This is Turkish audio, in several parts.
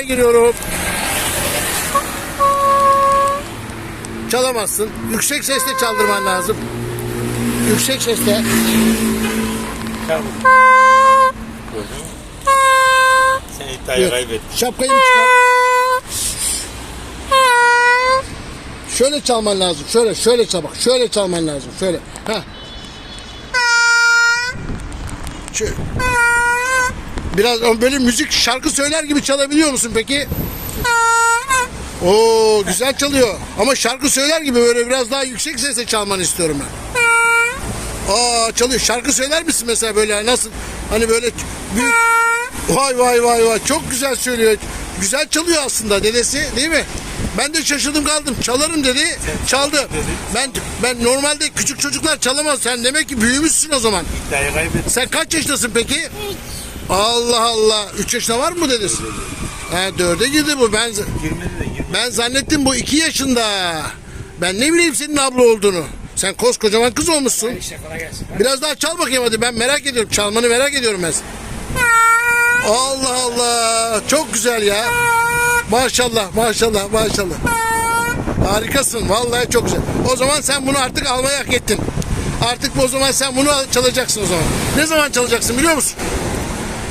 araya giriyorum. Çalamazsın. Yüksek sesle çaldırman lazım. Yüksek sesle. Mü? Sen iddiayı Evet. kaybettin. Şapkayı çıkar. Şöyle çalman lazım. Şöyle, şöyle çal bak. Şöyle çalman lazım. Şöyle. Ha. Şöyle. Biraz böyle müzik şarkı söyler gibi çalabiliyor musun peki? Oo güzel çalıyor. Ama şarkı söyler gibi böyle biraz daha yüksek sesle çalmanı istiyorum ben. Aa çalıyor. Şarkı söyler misin mesela böyle nasıl? Hani böyle büyük Vay vay vay vay çok güzel söylüyor. Güzel çalıyor aslında dedesi değil mi? Ben de şaşırdım kaldım. Çalarım dedi. Çaldı. Ben ben normalde küçük çocuklar çalamaz. Sen demek ki büyümüşsün o zaman. Sen kaç yaşındasın peki? Allah Allah. 3 yaşında var mı bu dedesi? Ha dörde girdi bu. Ben Girmedi de girmedi. ben zannettim bu 2 yaşında. Ben ne bileyim senin abla olduğunu. Sen koskocaman kız olmuşsun. Biraz daha çal bakayım hadi ben merak ediyorum. Çalmanı merak ediyorum ben. Allah Allah. Çok güzel ya. Maşallah maşallah maşallah. Harikasın. Vallahi çok güzel. O zaman sen bunu artık almaya hak ettin. Artık o zaman sen bunu al- çalacaksın o zaman. Ne zaman çalacaksın biliyor musun?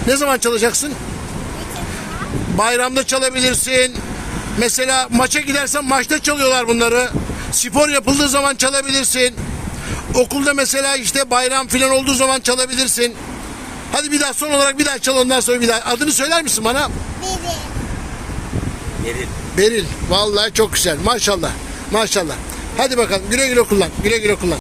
Ne zaman çalacaksın? Bayramda çalabilirsin. Mesela maça gidersen maçta çalıyorlar bunları. Spor yapıldığı zaman çalabilirsin. Okulda mesela işte bayram filan olduğu zaman çalabilirsin. Hadi bir daha son olarak bir daha çal ondan sonra bir daha. Adını söyler misin bana? Geri. Beril. Vallahi çok güzel. Maşallah. Maşallah. Hadi bakalım güle güle kullan. Güle güle kullan.